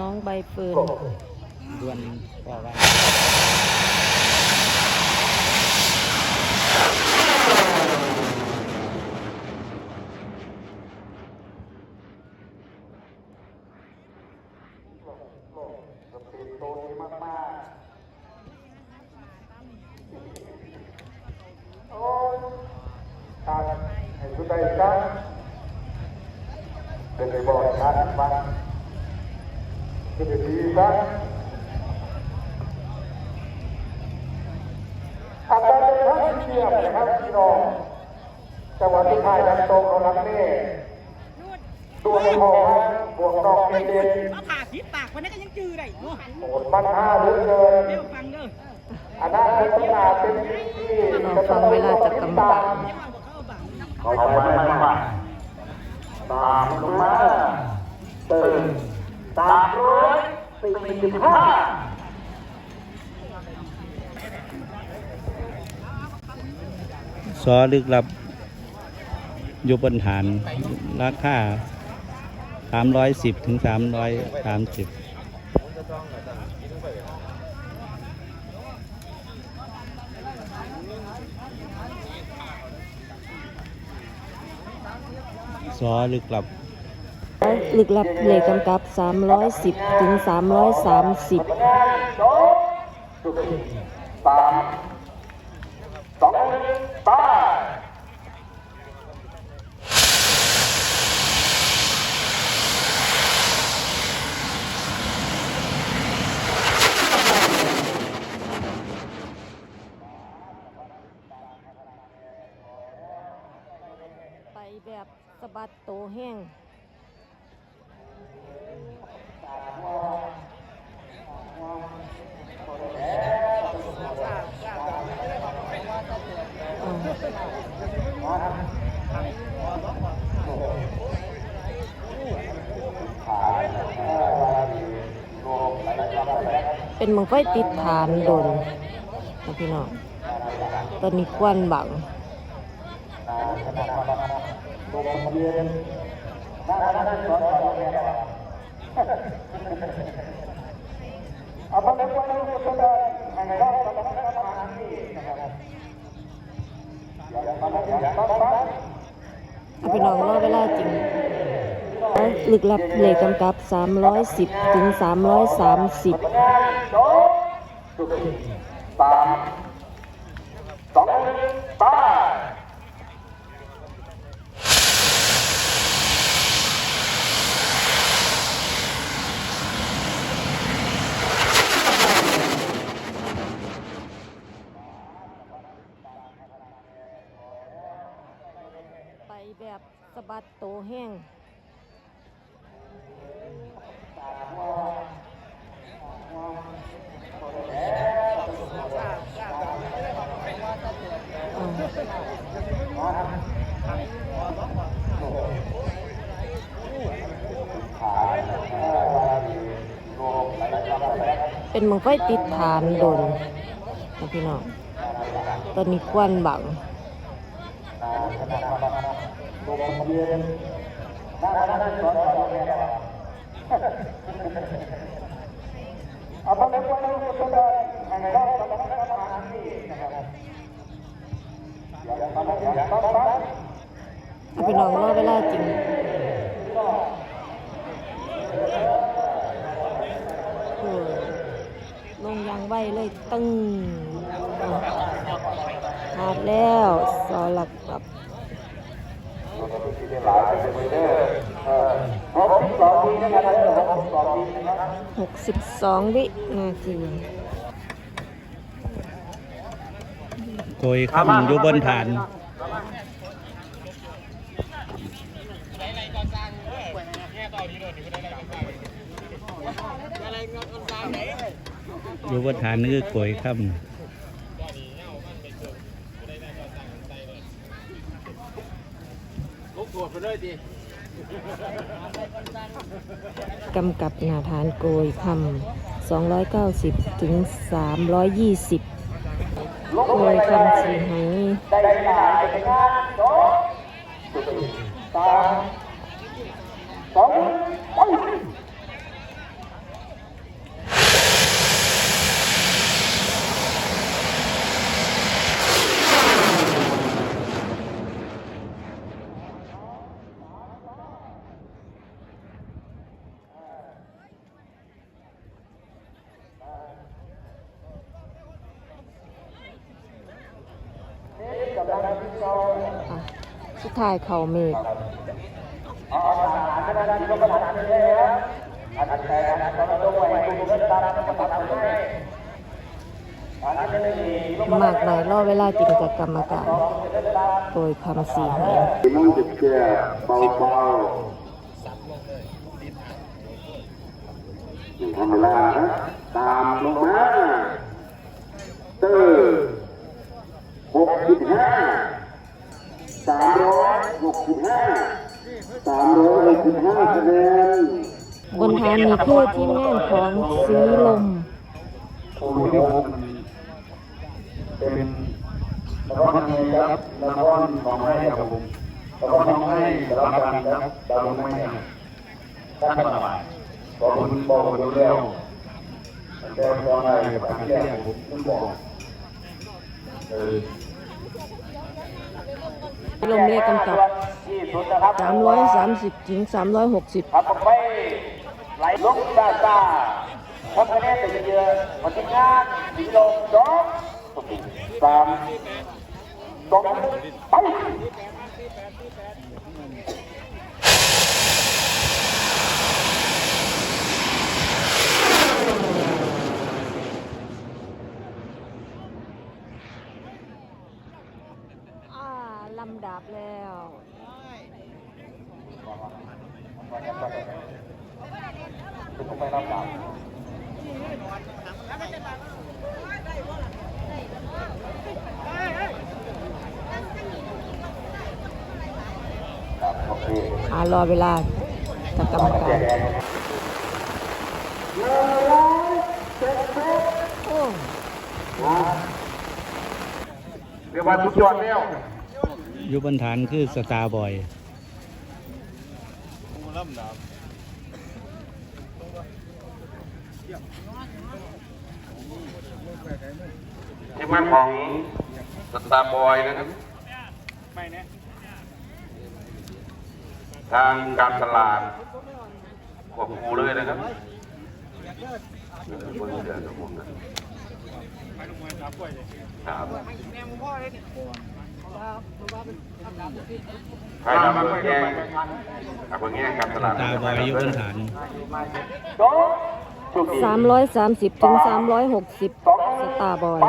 น้องใบเฟิร์นด่วนกว่าการให้สุดใจกันเป็นไปบอกการมาคือเป็นดีกันอาการเป็นทั้งเชียบนะครับพี่น้องจังหวัดที่ไทยดันตรงเขาลังนี่ตัวพอบวกนอกเด็ด เอาผ่าพิษปากวันนี้ก็ยังจือได้เนาะ โหดมันห้าเหลือเกิน เดี๋ยวฟังเด้อ อ นาคตข้างหน้าเป็นสิ่งที่น้องฟังเวลาจะกำบังเขาไปไม่มาตามลงมาตื่นสามร้อยสี่สิบห้าซอลึกลับอยู่บนฐานราคา310 ถึง 330 ซอลึกลับ ลึกลับเลขกำกับ 310 ถึง 330 สองสุดสามสองตา ไปแบบัดโตแห้งเป็นมังไฟติดฐานโดนนะพี่น้องตอนนี้ควันบัง เอาไปเลยไปเลยไปเลยให้ได้ตามนั้นนี่นะครับอย่าทำอย่าทำเอาพี่น้องรอเวลาจริงลึกลับเลขกำกับ 310 ถึง 330 สองสุดสามสองตา ไปแบบสะบัดโต แห้งเป็นมังไฟติดฐานโดนพี่น้องตอนนี้ควันบัง เอาไปลยไปเลยไปเลยให้ได้ตามนั้นรับอย่เอาพี่น้องรอเวลาจริงเออลงยางไว้เลยตึงขาดแล้วสอหลักกับบ หกสิบสองปีนะครับ62วินาทีโกยค่ำอยู่บนฐานอยู่บนฐานนี่คือโกยค่ำ กำกับหน้าฐานโกยคำ290 ถึง 320โกยคำสีไหได้งานได้งานสองสามายเขาเมฆเอาเอาทหารคณะที่ก็ประธายครับอันนั้นใครอันนั้นเราต้องไปดูเรื่องตามกระตับให้อันนั้นนี่มากหน่อยรอเวลาจริงจากกรรมการโดยคำสีห้น้องจิตแก่เบาเบาธรรมดานะ บห้าคะแนนบนฐานนี้คือทีมงานของสีลมโอ้ยผมเป็นละครไทยครับละครของให้ครับผมละครของให้รับกันครับดาวไม่ให้ท่านสบายขอบคุณบอกดูแล้วแต่พอให้ประกันแก้ผมคุณบอกเออ ลมเลขกำกับ330ถึง360ครับผมไปไหลลงซาซาทำคะแนนแต่เยอะๆวันที่งานสีลงสองสามสองไป อ่าลำดับแล้ว ผมไปรับดาบครับโอเค อ่ารอเวลาจากกรรมการโอ้เรียกว่าสุดยอดแล้วอยู่บนฐานคือสตาร์บอยทีมงานของสตาร์บอยนะครับ ทางการตลาดควบคูเลยนะครับครับใครทำมาแย่งทำมาแย่งการตสลาดตาร์บอยอยู่บนฐาน330ถึง360สตาร์บอย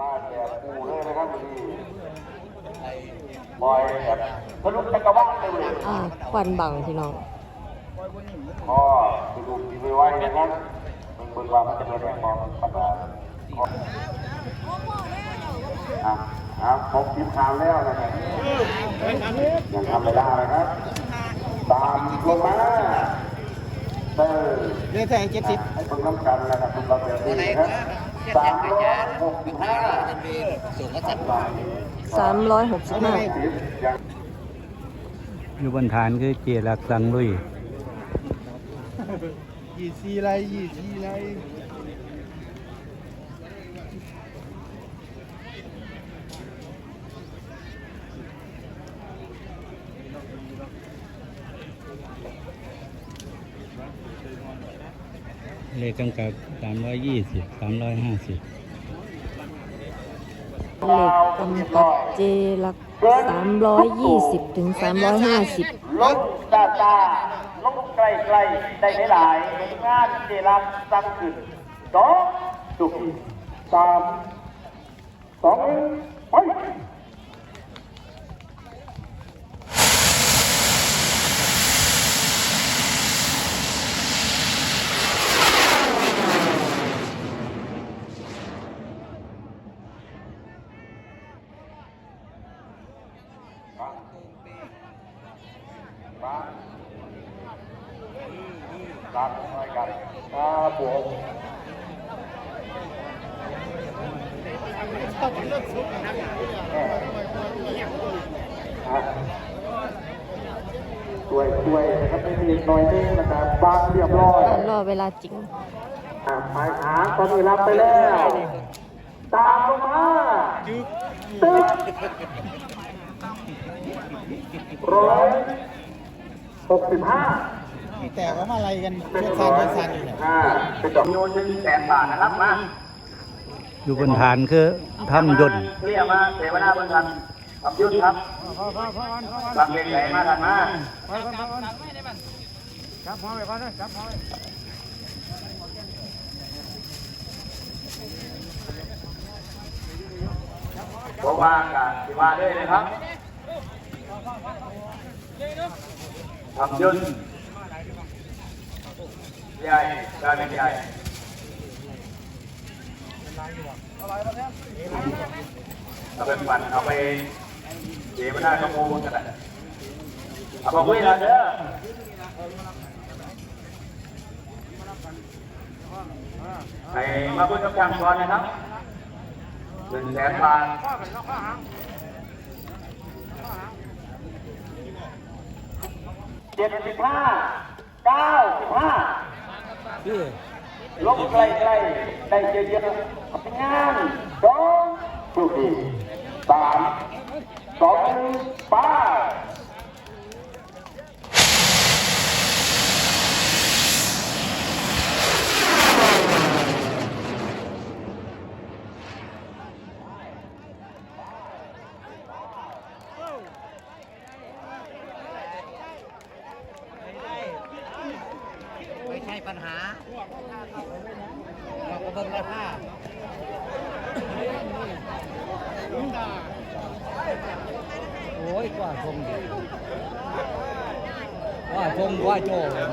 มาแบบปูเลยนะครั บอยแบบทะลุจักรวาลเลยอ่าควันบังพี่น้องพ่อดูดูดีไว้นะครับมันเป็นว่ามันจะเป็นแรงมองปัญหาอะอะครบทีมข่าวแล้วนะครับยังทำไม่ได้นะครับตามลงมาเตอร์เรื่องแทงเจ็ดสิบให้เพิ่งน้ำกันนะครับคุณเราแบบนี้นะครับ สามร้อยหกสิบห้า365ยังอยู่บนฐานคือเจรักสังลุยยี่สี่ไรยี่สี่ไร เลขกำกับ320 350เลขกำกับเจลัก320ถึง350ลงตาตาลงไกลไกลได้หลายๆผลงานเจรักสร้างขึ้นสองสุขสามสองหนึ่งไป มารับหน่อยกันครับผมอะช่วยช่วยนะครับไม่มีหน่อยนึงนะครับบางเรียบร้อยอ่ารอเวลาจริงอะหมายหาตอนนี้รับไปแล้ว ตามลงมาตึ๊บ ร้อยหกสิบห้าแต่ว่ามาอะไรกันเพื่อนซันเพื่อนซันอยู่เนี่ยห้าเป็นดอกโยนหนึ่งแสนบาทนะครับมาอยู่บนฐานคือถ้ำยนต์เรียกมาเสวนาบนทันทำยุทธครับบังเลงไหลมาทันมาผมว่ากันสิว่าด้วยนะครับ ทำยุทธใหญ่กลารเป็นใหญ่เอาไปปั่นเอาไปเสียไม่ได้ก็โมูลกันแหละเอาไปคุยกันเด้อให้มาพูดกับทางก่อนนะครับหนึ่งแสนบาท เจ็ดสิบห้าเก้าสิบห้าลงไกลไกลได้เยอะๆทำงานสองสุดีสามสองหนึ่งไป้า ไม่ใช่ปัญหา เราก็เบิ่งราคา โอ้ยกว่าชมดิว่าชมว่าโจ้เลย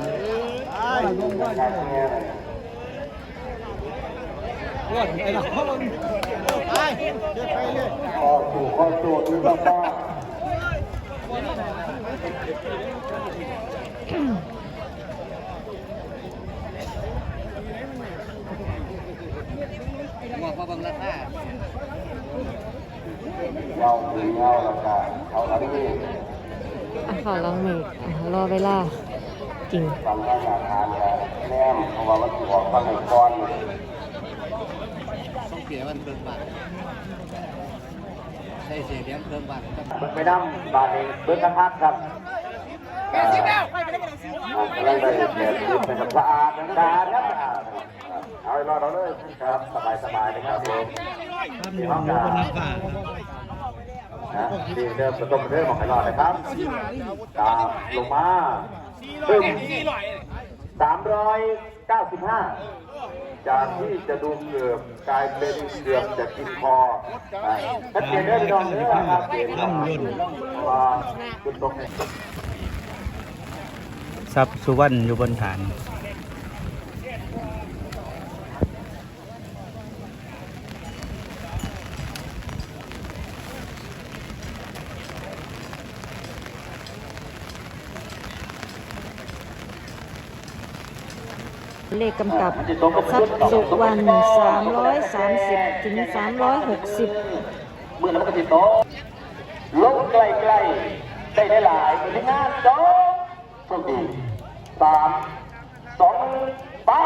ว่าชมว่าโจ้รวดไอ้เรา ขอสู่ข้อโจทย์นี่ก็ป้าบอกว่าเบางราคาเงาหรือเงาละกันเอาละนี่อะขอลองเมกอะรอเวลาจริงฟังว่าอยากทานเนี่ยแนมเพราะว่ามันถูกออกฟังกก้อน เปลี่ยนวันเพิ่มบาทใช่เสียเลี้ยงเพิ่มบาทก็เบิกไปน้ำบาทเองเบิกกันพักครับแปดสิบแล้วไปได้แปดสิบแล้วได้แปดสิบเป็นสะอาดสะอาดครับสะอาเอาไปรอเราเลยครับสบายสบายๆนะครับผมถ้ำยนต์อยู่บนหน้าผานะดีเดิมต้มเริ่มออกไปรอดนะครับตามลงมาตึ้มสามร้อยเก้าสิบห้า จากที่จะดูเกือบกลายเป็นเกือบจะกินคอชัดเจนได้พี่น้องเด้อครับเจนครับว่าคุณตรงนี้ทรัพย์สุวรรณอยู่บนฐาน เลขกำกับทรัพย์สุวรรณ330 ถึง 360 เมื่อนั้นก็ติดโต๊ะลงไกลๆได้ได้หลายๆทีงานสองโชคดีสามสองป้า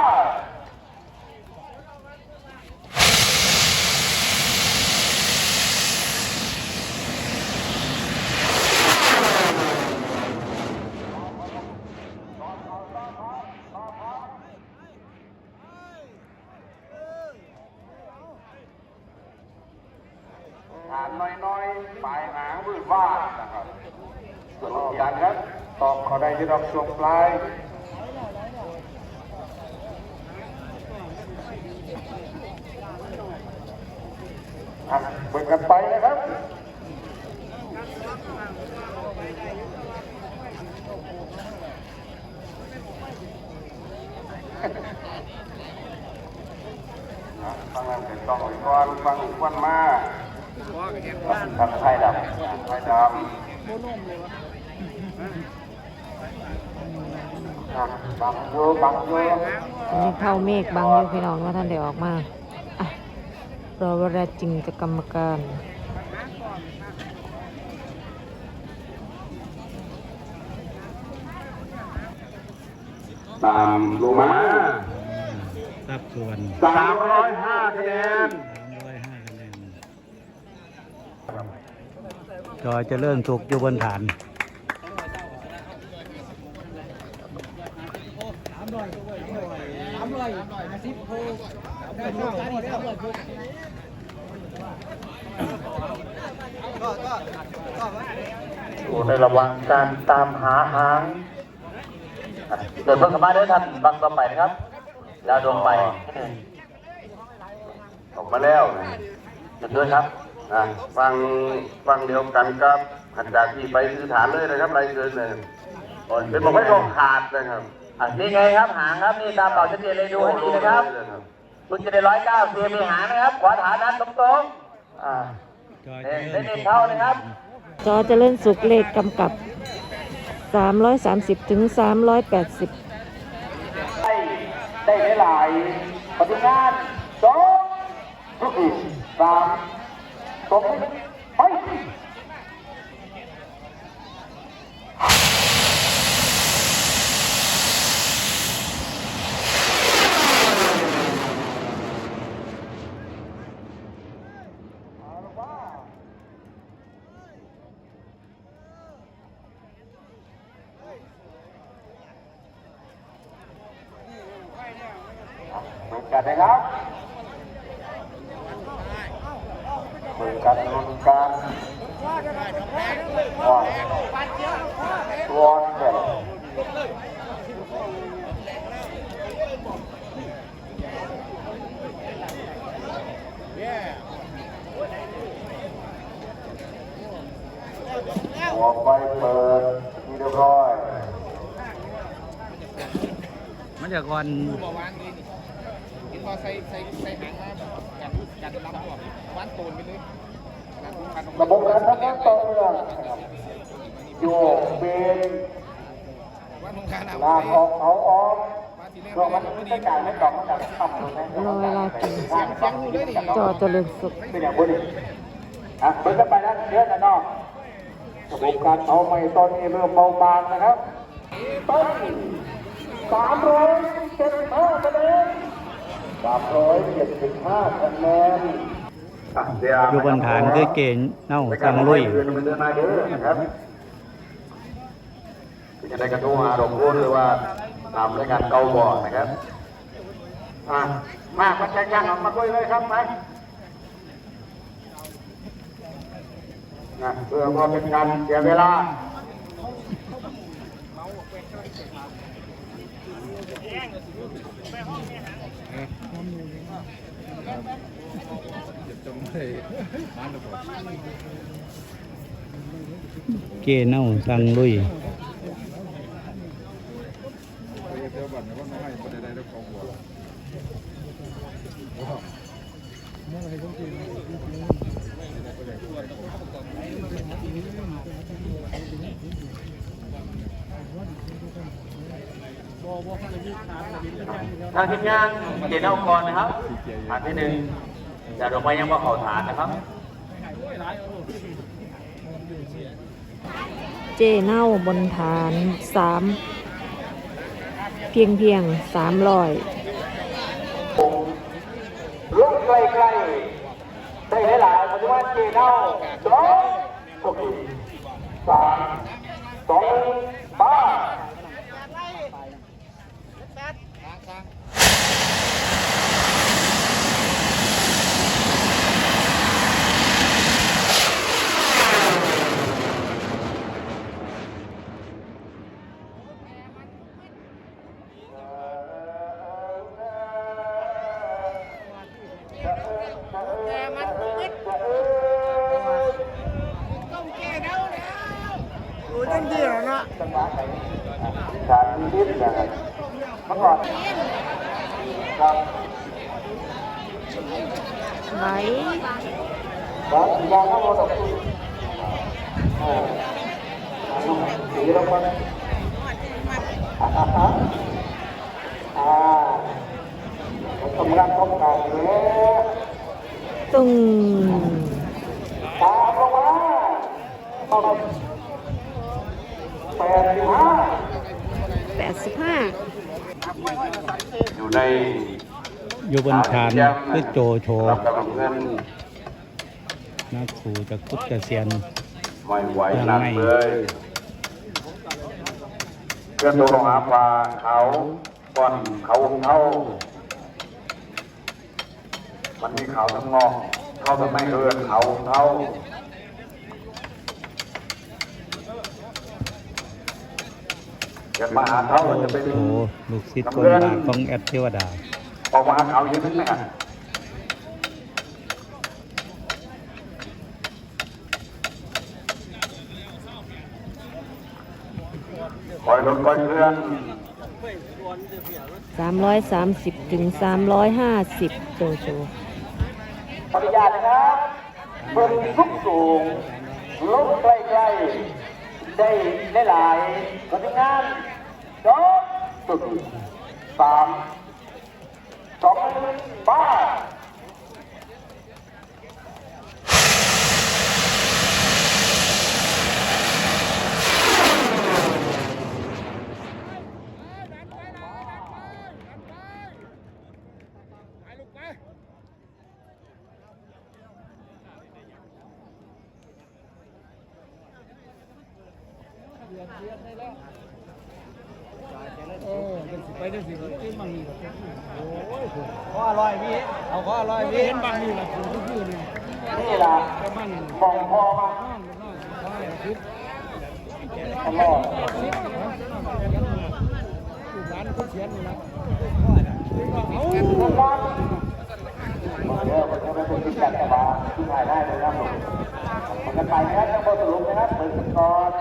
ฐานน้อยๆ ปลายหางวืดว่าดนะครับส่วนลูกยันครับต เขาได้ที่ดอกช่งปลายเปิดกันไปนะครับอะฟังแล้วเป็นต้องอีกก่อนฟังอีกวันมาทำไข่ดำไข่ดำ มีเข้าเมฆบังอยู่พี่น้องว่าท่านเดี๋ยวออกมาอรอเวลาจริงจะกรรมการตามลงมาทับส่วนสามร้อยห้าคะแนนจอจะเริ่มสุกอยู่บนฐาน อยู่ในระหว่างการตามหาหางเดินเพิ่งเข้ามาเด้อท่านบังต่อไปนะครับดาวดวงใหม่ออกมาแล้วเดินด้วยครับฟังฟังเดียวกันครับหันจากที่ไปซื้อฐานเลยนะครับไรเกินเลยเป็นบอกไม่ตรงขาดเลยครับ นี่ไงครับหางครับนี่ตามเป่าชัดเจนเลยดูให้ดีนะครับ คุณจะได้ร้อยเก้าเสียมีหางนะครับ ขวาฐานนั้นตรงๆอ่าจอยเน้เจะนเริ่มเน้นเท่านะครับจอเจริญสุขเลขกำกับ 330ถึง380 ได้ได้หลายๆปฏิงานสองทุกทีสามสอง นกันนะครับเหมือนกันลุ้นกันวอนวอนเด็ดหัวไปเปิดที่เรียบร้อย มันจะก่อนกินพอ ใส่ใส่ใส่หางมาจัดจัดลำบอกวานโตนไปเลยระบบการทำงานต่อเนื่องโยกเบนลากออกเอาออกวานทีแรกรวมมันไม่จ่ายไม่ตอบมันจ่ายต่ำลงนะรอเวลากินเสียงเสียงหูเลยนี่จอเจริญสุขเป็นอย่างบุญอะเปิดกันไปนะเยอะนะน้องระบบการเอาใหม่ตอนนี้เริ่มเบาบางนะครับต้นสามร้อยเจ็ดห้าคะแนน สามร้อยเจ็ดสิบห้าคะแนนอยู่บนฐานคือเกณฑ์เน่าสังลุยเดินเดินมาเด้อนะครับจะได้กระทู้หาดอกบัวหรือว่าทำรายการเกาบ่อนะครับอะมาพันแจ้งย่างออกมาด้วยเลยครับไปนะเพื่อว่าเป็นการเสียเวลา เกณฑ์เน่าสังลุย ทางทีมงานเจนเอากรนะครับฐานที่หนึ่งจะลงไปยังว่าเขาฐานนะครับ เจเน่าบนฐาน3เพียงเพียง300ลุกใกล้ๆได้หลายๆปัจจุบันเจเน่าสองโอเคสามสองหนึ่งบ้า สารพิษนะครับเมื่อก่อนครับ ไหลครับยาข้าวโพดอกอ่าสีลงมาอ่าฮะอ่าทำงานต้องการเลยตึงตามลงมาเข้าแปดสิบห้าอยู่ใน อยู่บนฐานคือโจโฉรับกำลังเงินนักสู่จากพุทธเกษียณไม่ไหวหนักเลยเคลื่อนตัวลงหาปลาเขาก่อนเขาเท่ามันมีเขาทั้งงอกเขาทำไมเอินเขาเท่าเกิดมาหาเท่ามันจะเป็นโอ้ลูกศิษย์คนบางของแอดเทวดา ออกมาหาเขาเยอะขึ้นไหมครับคอยรถคอยเคลื่อน330ถึง350โจโจขออนุญาตนะครับบิ่งทุกสูงลงใกล้ๆได้หลายๆคนงานสองสุดสาม สองบ้าเออเป็นสิ ไปได้สิกินบางนี่โอ้ยข้อร่อยพี่เอาข้อร่อยพี่เห็นบางนี่ล่ะคือคือนี่นี่ละจะมันมองพอมาน้องน้องข้าวคิดตลอดลูกหลานเขาเขียนนี่นะเอาทุกวันเดี๋ยวมันจะไป็นที่จัดแต่ว่าที่ถ่ายได้เลยครับผมมันจะไปนะครับทั้งหมดสรุปนะครับเปิดก่อน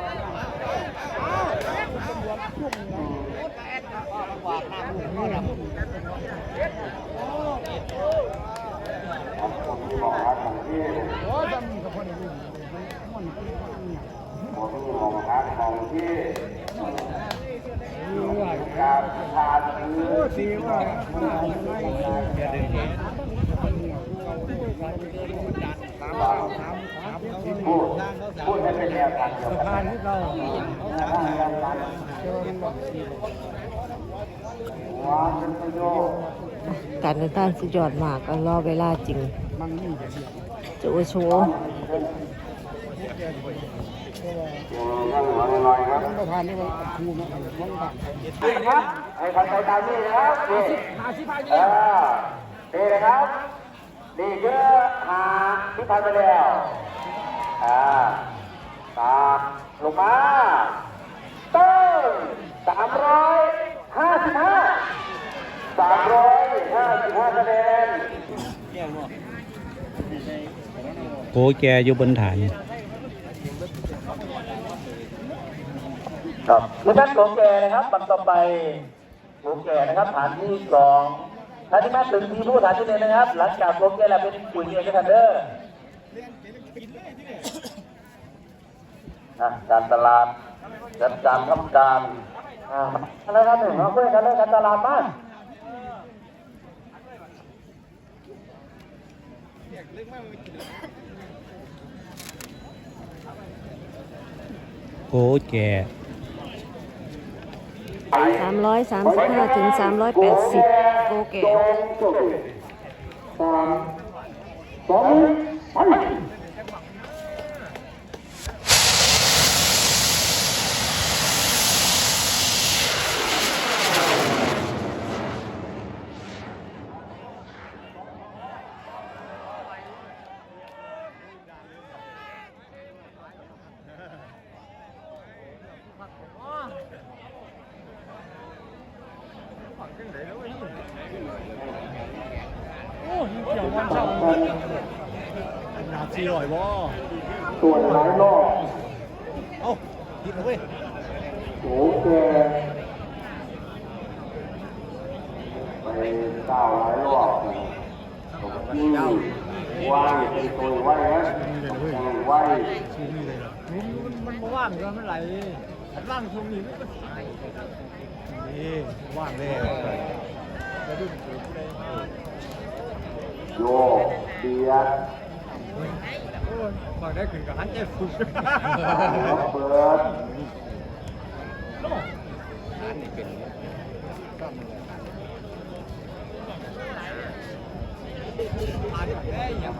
ผมที่มองหาของที่ โอ้จำกับคนอื่นมัน ผมที่มองหาของที่ ดีว่า การทานคือ โอ้ดีว่ามันเอาไม่ได้แกเดินเห็นตามเขาตามตามเขา พูดพูดให้เป็นแนวทางเดียวสะกันพานที่เราเขาสามเจอมันบอกางเป็นประโยชน์การเดินทางสุดยอดมากก็รอเวลาจริงจะเดียวโจโฉนั่งหัวลอยครับ มันประธานนี่มันครูมันมันต่างนี่นะครับให้คนใจตามนี่นะครับนี่เออนี่นะครับนี่คือหาที่ทำไปแล้วอ่าตามลงมาต้นสามร้อยห้าสิบห้าสามร้อยห้าสิบห้าคะแนนโกแกอยู่บนฐานครับนี่เป็นโกแก่นะครับบังต่อไป โกแก่นะครับฐานที่สองฐานที่แม่ถึงทีผู้ฐานที่หนึ่งนะครับ หลังจากโกแก่แล้วเป็นปุ๋ยเอกทันเดอร์อะการตลาดจัดการทำการอะไรครับหนึ่งเราเพื่อกันเรื่องการตลาดมากโกแก 335 ถึง 380 โกเกสามสองไป โอ้ยเกี่ยวมันเช่าหนาสี่ร้อยบ่ ส่วนหลายรอบ เอ้าผิดเลย โอ้แกไปเต้าหลายรอบนี่ไหวไปตัวไหวนะไหวมันมันว่างเลยมันไหลร่างทรงนี้มันนี่ว่างเลยโยเบียดโอ้ยว่างได้ขึ้นกับหันเจ็บสุดเปิด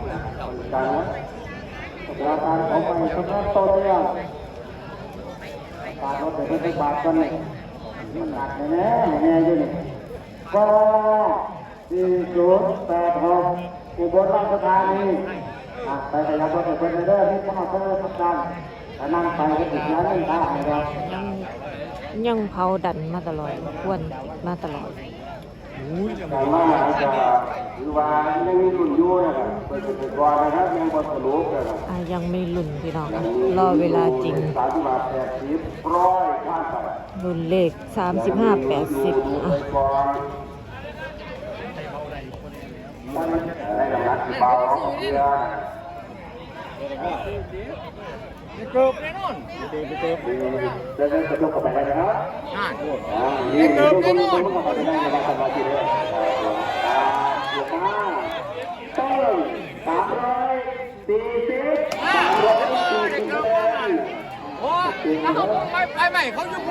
ผ่านได้ยังผู้หลังเต่าราคาของไปสำนักโตเนี่ยการรถเดี๋ยวไปบาทกันเลยมันหนักแน่แน่อยู่นี่ก็สี่ศูนย์แปดหกอุบลราชธานีอะไปขยับรถไปเป็นเรื่องที่ข้าเพิ่มประกันแต่นั่งไปก็ติดแล้วนี่ได้ยังยังเผาดันมาตลอดควนมาตลอด แต่ว่าอาจจะหรือว่ายังมีรุ่นอยู่นะครับเป็นเป็นก่อนนะครับยังบนสรุปนะครับอะยังไม่ลุ่นพี่น้องอะรอเวลาจริง สามสิบบาทแปดสิบร้อยข้ามไปรุ่นเลข 35 80อะในระดับที่เบาของเรือ เกิบแน่นอนเดินกระจกเข้าไปได้นะครับอ่าอ่านี่เดินกระจกเข้าไปได้ในะครับสมาธิเลยอ่าเดี๋ยวมาต้นสามร้อยสี่สิบสามร้อยสี่สิบโอ้ถ้าเขาไปไปใหม่เขาอยู่